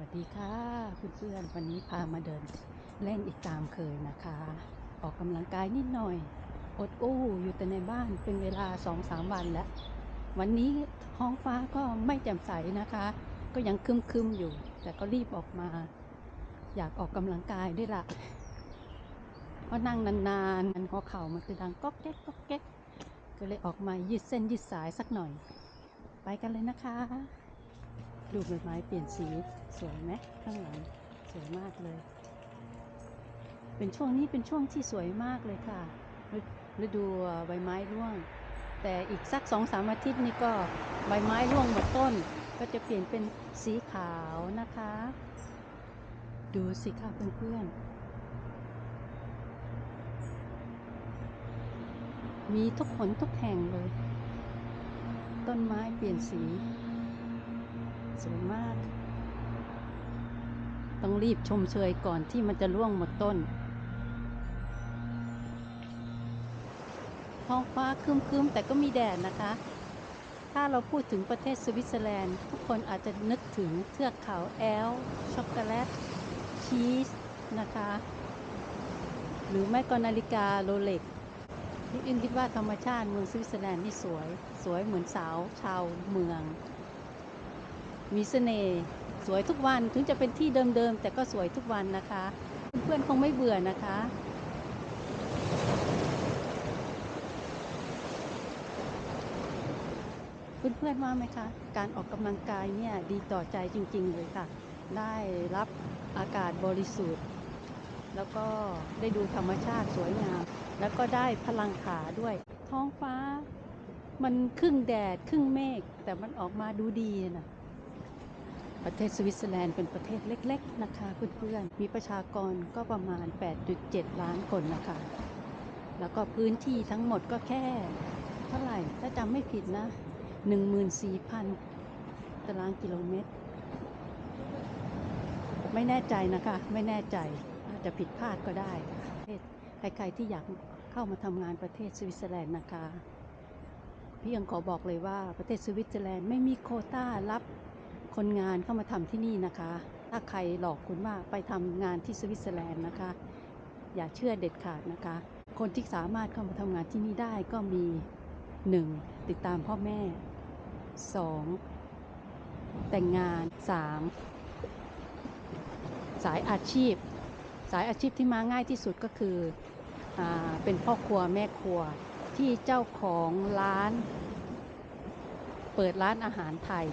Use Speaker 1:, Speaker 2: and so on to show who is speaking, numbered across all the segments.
Speaker 1: วัสดีค่ะเพื่อนๆวันนี้พามาเดินเล่นอีกตามเคยนะคะ ออกกำลังกายนิดหน่อย อดอู้อยู่แต่ในบ้านเป็นเวลาสองสามวันแล้ว วันนี้ท้องฟ้าก็ไม่แจ่มใสนะคะ ก็ยังครึมๆอยู่ แต่ก็รีบออกมา อยากออกกำลังกายด้วยละ่ะเพราะนั่งนานๆหัวเข่ามันจะดังก๊อกแก๊กก๊อกแก๊กก็เลยออกมายืดเส้นยืดสายสักหน่อย ไปกันเลยนะคะ ดูใบไม้เปลี่ยนสีสวยไหมข้างหลังสวยมากเลย เป็นช่วงนี้เป็นช่วงที่สวยมากเลยค่ะฤดูใบไม้ร่วง แต่อีกสักสองสามอาทิตย์นี้ก็ใบไม้ร่วงหมดต้น ก็จะเปลี่ยนเป็นสีขาวนะคะ ดูสิค่ะเพื่อนๆมีทุกผลทุกแห่งเลย ต้นไม้เปลี่ยนสี สวยมาก ต้องรีบชมเชยก่อนที่มันจะร่วงหมดต้น ท้องฟ้าครึมๆแต่ก็มีแดดนะคะ ถ้าเราพูดถึงประเทศสวิตเซอร์แลนด์ ทุกคนอาจจะนึกถึงเทือกเขาแอล ช็อกโกแลต ชีสนะคะ หรือไม่ก็นาฬิกาโรเล็กพี่อินคิดว่าธรรมชาติเมืองสวิตเซอร์แลนด์นี่สวย สวยเหมือนสาวชาวเมือง มีเสน่ห์สวยทุกวันถึงจะเป็นที่เดิมๆ แต่ก็สวยทุกวันนะคะ เพื่อนๆคงไม่เบื่อนะคะเพื่อนๆว่าไหมคะ การออกกำลังกายเนี่ยดีต่อใจจริง ๆ เลยค่ะ ได้รับอากาศบริสุทธิ์ แล้วก็ได้ดูธรรมชาติสวยงาม แล้วก็ได้พลังขาด้วย ท้องฟ้า มันครึ่งแดด ครึ่งเมฆแต่มันออกมาดูดีนะ ประเทศสวิตเซอร์แลนด์เป็นประเทศเล็ก ๆ นะคะเพื่อนๆ มีประชากรก็ประมาณ 8.7 ล้านคนนะคะ แล้วก็พื้นที่ทั้งหมดก็แค่ เท่าไหร่ ถ้าจำไม่ผิดนะ 14,000 ตารางกิโลเมตร ไม่แน่ใจนะคะ ไม่แน่ใจ อาจจะผิดพลาดก็ได้ใครๆที่อยากเข้ามาทำงานประเทศสวิตเซอร์แลนด์นะคะพี่ยังขอบอกเลยว่าประเทศสวิตเซอร์แลนด์ไม่มีโคต้ารับ คนงานเข้ามาทำที่นี่นะคะ ถ้าใครหลอกคุณว่าไปทำงานที่สวิตเซอร์แลนด์นะคะ อย่าเชื่อเด็ดขาดนะคะ คนที่สามารถเข้ามาทำงานที่นี่ได้ก็มี 1. ติดตามพ่อแม่ 2. แต่งงาน 3. สายอาชีพ สายอาชีพที่มาง่ายที่สุดก็คืออเป็นพ่อครัวแม่ครัวที่เจ้าของร้าน เปิดร้านอาหารไทย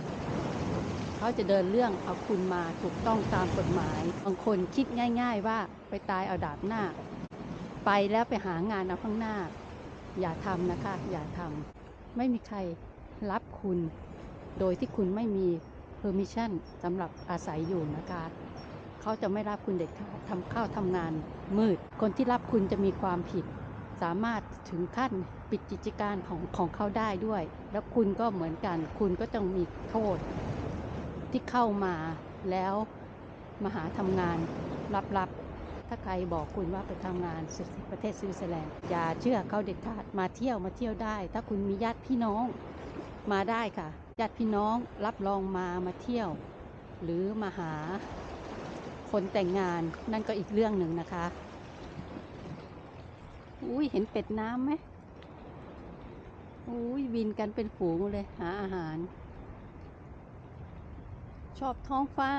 Speaker 1: เขาจะเดินเรื่องเอาคุณมาถูกต้องตามกฎหมาย บางคนคิดง่าย ๆ ว่าไปตายเอาดาบหน้า ไปแล้วไปหางานเอาข้างหน้า อย่าทำนะคะ อย่าทำไม่มีใครรับคุณ โดยที่คุณไม่มี permission สำหรับอาศัยอยู่นะคะเขาจะไม่รับคุณเด็ดขาดทำข้าวทำงานมืด คนที่รับคุณจะมีความผิด สามารถถึงขั้นปิดกิจการของของเขาได้ด้วย แล้วคุณก็เหมือนกัน คุณก็ต้องมีโทษ ที่เข้ามาแล้วมาหาทำงานลับๆ ถ้าใครบอกคุณว่าไปทำงานประเทศสวิตเซอร์แลนด์อย่าเชื่อเขาเด็ดขาดมาเที่ยวมาเที่ยวได้ ถ้าคุณมีญาติพี่น้องมาได้ค่ะญาติพี่น้องรับรองมามาเที่ยว หรือมาหาคนแต่งงานนั่นก็อีกเรื่องหนึ่งนะคะอุ้ยเห็นเป็ดน้ำไหมอุ้ยบินกันเป็นฝูงเลยหาอาหาร ชอบท้องฟ้า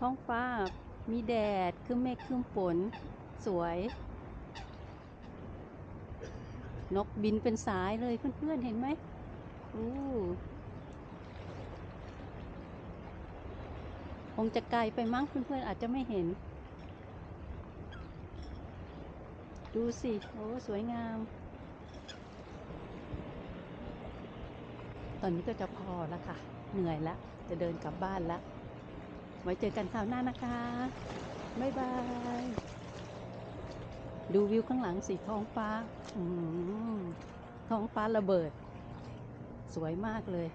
Speaker 1: ท้องฟ้า มีแดดครึ้มเมฆครึ้มฝน สวย นกบินเป็นสายเลยเพื่อนๆ เห็นไหมอู้คงจะไกลไปมั้งเพื่อนๆ อาจจะไม่เห็น ดูสิ โอ้ สวยงาม อนนี้ก็จะพอแล้วค่ะ เหนื่อยแล้ว จะเดินกลับบ้านแล้ว ไว้เจอกันคราวหน้านะคะ บ๊ายบาย ดูวิวข้างหลังสีท้องฟ้าอืมท้องฟ้าระเบิด สวยมากเลย